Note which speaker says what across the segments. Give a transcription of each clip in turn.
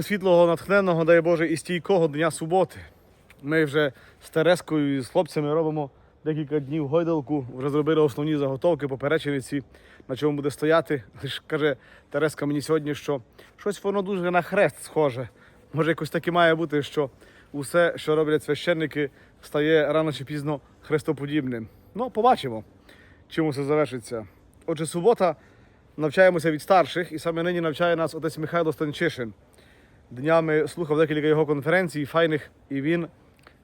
Speaker 1: присвітлого, натхненного, дай Боже, і стійкого дня суботи. Ми вже з Терескою і з хлопцями робимо декілька днів гойдалку, вже зробили основні заготовки, поперечениці, на чому буде стояти. Лиш каже Тереска мені сьогодні, що щось воно дуже на хрест схоже. Може, якось таке має бути, що усе, що роблять священники, стає рано чи пізно хрестоподібним. Ну, побачимо, чому це завершиться. Отже, субота навчаємося від старших, і саме нині навчає нас отець Михайло Станчишин. Днями слухав декілька його конференцій, файних, і він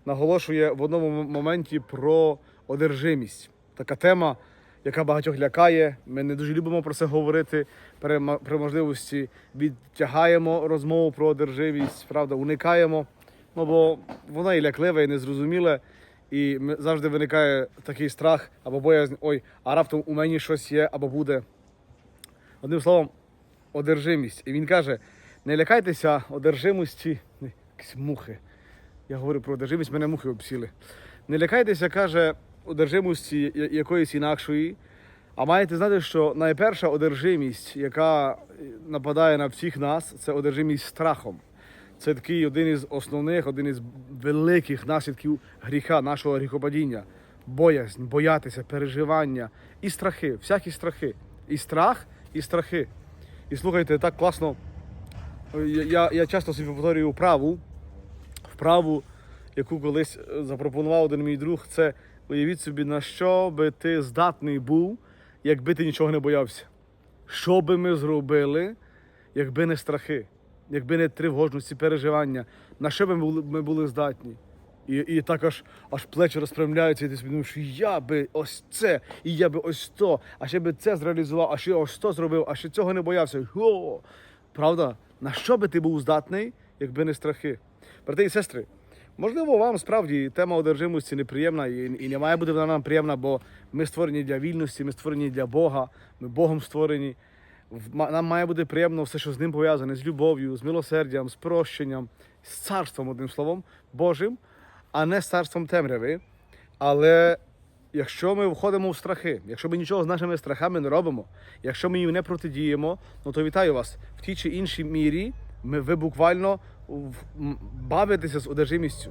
Speaker 1: наголошує в одному моменті про одержимість. Така тема, яка багатьох лякає. Ми не дуже любимо про це говорити. При, можливості відтягаємо розмову про одержимість, правда, уникаємо. Ну бо вона і ляклива, і незрозуміле. І завжди виникає такий страх або боязнь, ой, а раптом у мені щось є або буде. Одним словом, одержимість. І він каже: не лякайтеся одержимості, якісь мухи. Я говорю про одержимість, мене мухи обсіли. Не лякайтеся, каже, одержимості якоїсь інакшої. А маєте знати, що найперша одержимість, яка нападає на всіх нас, це одержимість страхом. Це такий один із основних, один із великих наслідків гріха, нашого гріхопадіння. Боязнь, боятися, переживання і страхи, всякі страхи. І страх, і страхи. І слухайте, так класно. Я, я, часто собі повторюю вправу, вправу, яку колись е, запропонував один мій друг, це уявіть собі, на що би ти здатний був, якби ти нічого не боявся. Що би ми зробили, якби не страхи, якби не тривожності, переживання, на що би ми були здатні? І, і так аж, аж плечі розпрямляються, і ти собі думаєш, що я би ось це, і я би ось то, а ще би це зреалізував, а ще ось то зробив, а ще цього не боявся. О! Правда? На що би ти був здатний, якби не страхи? Брати і сестри, можливо, вам справді тема одержимості неприємна і, і не має бути вона нам приємна, бо ми створені для вільності, ми створені для Бога, ми Богом створені. Нам має бути приємно все, що з ним пов'язане, з любов'ю, з милосердям, з прощенням, з царством, одним словом, Божим, а не з царством темряви. Але якщо ми входимо в страхи, якщо ми нічого з нашими страхами не робимо, якщо ми їм не протидіємо, ну то вітаю вас в тій чи іншій мірі. Ми ви буквально бавитеся з одержимістю.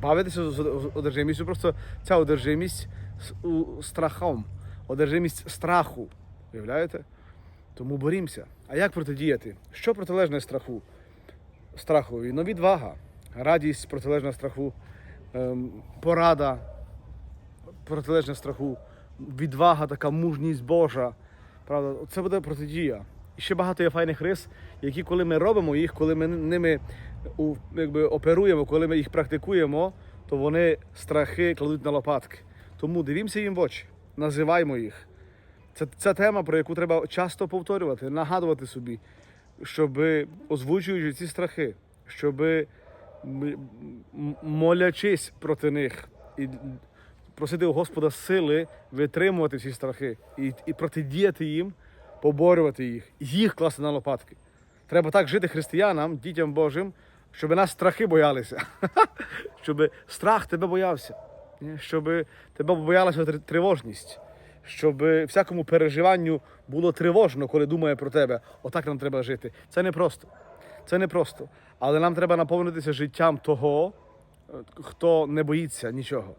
Speaker 1: Бавитеся з з одержимістю, просто ця одержимість з у, страхом, одержимість страху. Уявляєте? Тому борімося. А як протидіяти? Що протилежне страху? Страхові? Ну, відвага, радість протилежна страху, ем, порада протилежна страху, відвага, така мужність Божа. Правда, це буде протидія. І ще багато є файних рис, які, коли ми робимо їх, коли ми ними якби, оперуємо, коли ми їх практикуємо, то вони страхи кладуть на лопатки. Тому дивімося їм в очі, називаємо їх. Це, це тема, про яку треба часто повторювати, нагадувати собі, щоб озвучуючи ці страхи, щоб молячись проти них і просити у Господа сили витримувати ці страхи і, і протидіяти їм, поборювати їх, їх класти на лопатки. Треба так жити християнам, дітям Божим, щоб нас страхи боялися, щоб страх тебе боявся, щоб тебе боялася тривожність, щоб всякому переживанню було тривожно, коли думає про тебе. Отак нам треба жити. Це не просто. Це не просто. Але нам треба наповнитися життям того, е, хто не боїться нічого,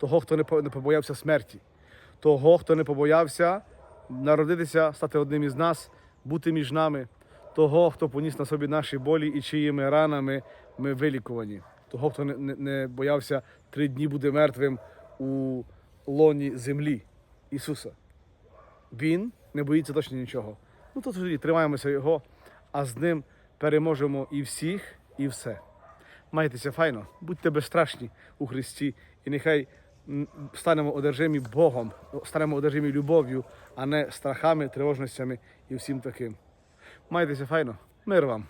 Speaker 1: того, хто не побоявся смерті, того, хто не побоявся народитися, стати одним із нас, бути між нами, того, хто поніс на собі наші болі і чиїми ранами ми вилікувані, того, хто не, не, боявся три дні бути мертвим у лоні землі Ісуса. Він не боїться точно нічого. Ну то тоді тримаємося його, а з ним переможемо і всіх, і все. Майтеся файно, будьте безстрашні у Христі, і нехай станемо одержимі Богом, станемо одержимі любов'ю, а не страхами, тривожностями і всім таким. Майтеся файно, мир вам!